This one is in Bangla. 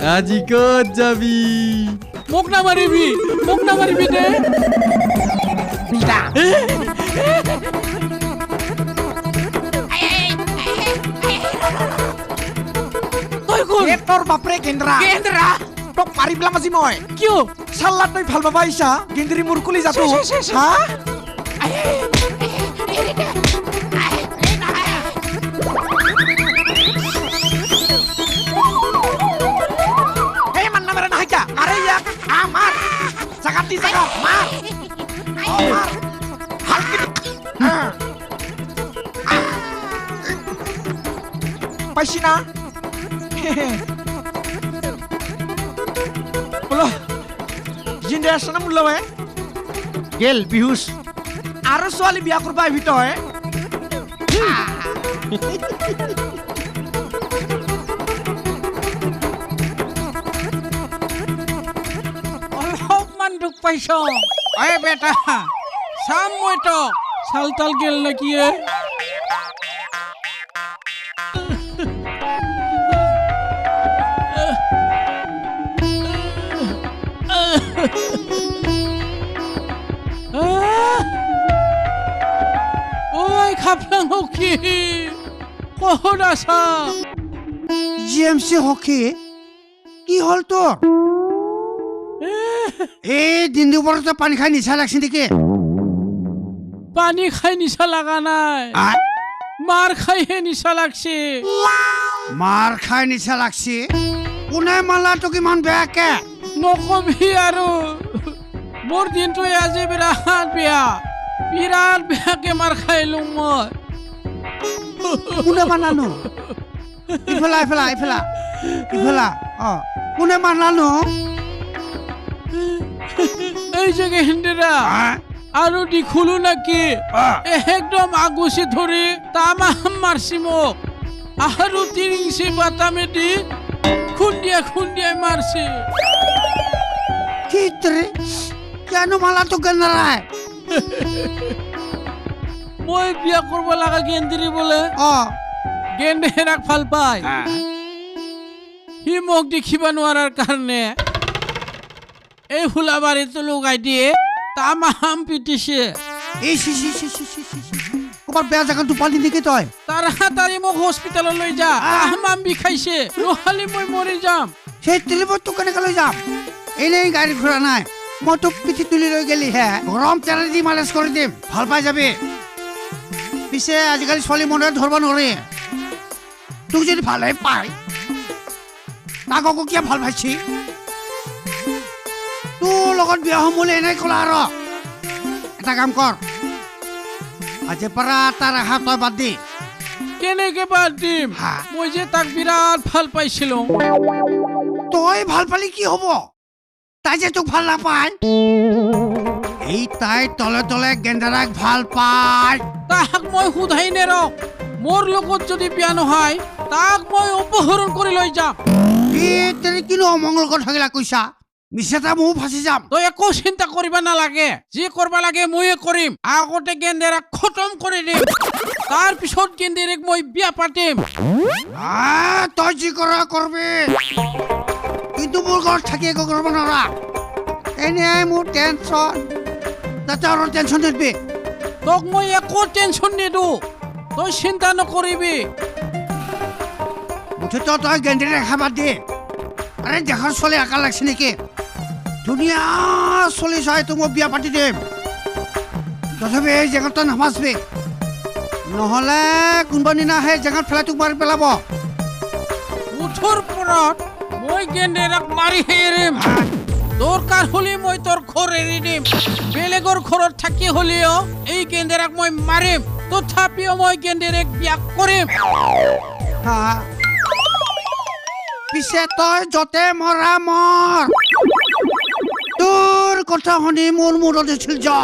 আজি ক'ত যাবি? মোক নামাৰিবি মোক নামাৰিবি দে তই কোন? এ তোৰ বাপৰে গেন্দ্ৰা কেন্দ্ৰা তোক মাৰি পেলাম আজি মই। কিয়? চাল্লা তই ভালো পাবা আহিছা গেন্দ্ৰী মোৰ কুলি যাতো। হা? ভালকে আ। আ। পাইছি না বোলো জিন্দে আছে না মোৰ লগে গেল বিহুচ আৰু ছোৱালী বিয়া কৰিব আহিবি তই পাইছ? এ বেটা, চাম মই তো চালতাল গেল নেকি, এ? ঐ খাপলাং হকি ক'ত আছা? জি এম চি হকী, কি হ'ল তোৰ এই দিনটো ওপৰতে পানী খাই নিচা লাগছে নেকি? পানী খাই নিচা লগা নাই। মাৰ খাইহে নিচা লাগছে। মাৰ খাই নিচা লাগছে? কোনে মালা তোক ইমান বেয়াকে? নকবি আৰু। মোৰ দিনটো আজি বিৰাট বেয়া। বিৰাট বেয়াকে মাৰ খাইলো মই। কোনে মানানো? ইফালা ইফালা ইফালা ইফালা অ কোনে মানানো? এই যে গেহেন্দেৰা আহ, আৰু দীঘলো নাকি? আহ, একদম তামাম মাৰছি মোক আৰু তিৰিংচি বাটামেদি খুন্দিয়াই খুন্দিয়াই মাৰছি কি তৰে কেনো মালা তোক গেন্দাৰাই মই বিয়া কৰিব লগা গেন্দিৰি বোলে। অ। গেন্দেৰাক ভালো পায়। সি মোক দেখিব নোৱাৰাৰ কাৰণে। এই ফুলাবাৰীটো লগাই দিয়ে তামাম পিটিছে। এই তাড়াতাড়ি মোক যা বিষাইছে নহ'লে মই যাম। সেই লৈ যাম। এনেই গাড়ী নাই। মই তোক পিঠি তুলি লৈ তেল দি মালিচ কৰি দিম ভালো পাই যাবি। পিছে আজিকালি ছোৱালী মানুহে ধৰিব নোৱাৰে তোক যদি ভালে পায় তাক আকৌ কিয় ভালো পাইছি? লগত বিয়া হ'ম বুলি এনেই ক'লা আৰু। এটা কাম কৰ। আজিৰ পৰা তাৰ আশা তই বাদ দি। কেনেকে বাদ দিম? মই যে তাক বিৰাট ভালো পাইছিলো। তই ভালো পালি কি হ'ব? তাই যে তোক ভালো নাপায়। এই তাই তলে তলে গেন্দাৰাক ভালো পায়। তাক মই সোধাই নেৰক মোৰ লগত যদি বিয়া নহয় তাক মই অপহৰণ কৰি লৈ যাম। এই তেনে কিনো অমংগল কথাগিলা কৈছা? মিছাটা ময়ো ফাঁচি যাম। তই একো চিন্তা কৰিব নালাগে। যি কৰিব লাগে ময়ে কৰিম। আগতে গেন্দেৰাক খতম কৰি দিম। তাৰ পিছত গেন্দেৰীক মই বিয়া পাতিম। তই যি কৰা কৰবি। কিন্তু মোৰ ঘৰত থাকি একো কৰিব নোৱাৰা। এনেই মোৰ টেনচন তাতে আৰু টেনচন নিদিবি তোক মই একো টেনচন নিদিওঁ তই চিন্তা নকৰিবি। মুঠতে তই গেন্দাৰী ৰেখা বাদ দি আৰে দেখাৰ ছোৱালী আকা লাগছে নেকি? ধুনীয়া চাই তোক মই বিয়া পাতি দিম। তথাপি এই জেগাত তই নামাচবি নহ'লে কোনোবা দিনা সেই জেগাত পেলাই তোক মাৰি পেলাব। মুঠৰ ওপৰত মই গেন্দেৰাক মাৰিহে এৰিম দৰকাৰ হ'লে মই তোৰ ঘৰ এৰি দিম। বেলেগৰ ঘৰত থাকি হ'লেও এই গেন্দেৰাক মই মাৰিম। তথাপিও মই গেন্দেৰেক বিয়া কৰিম। হা পিছে তই য'তে মৰা মৰ। তোৰ কথা শুনি মোৰ মূৰত উঠিল জ্বৰ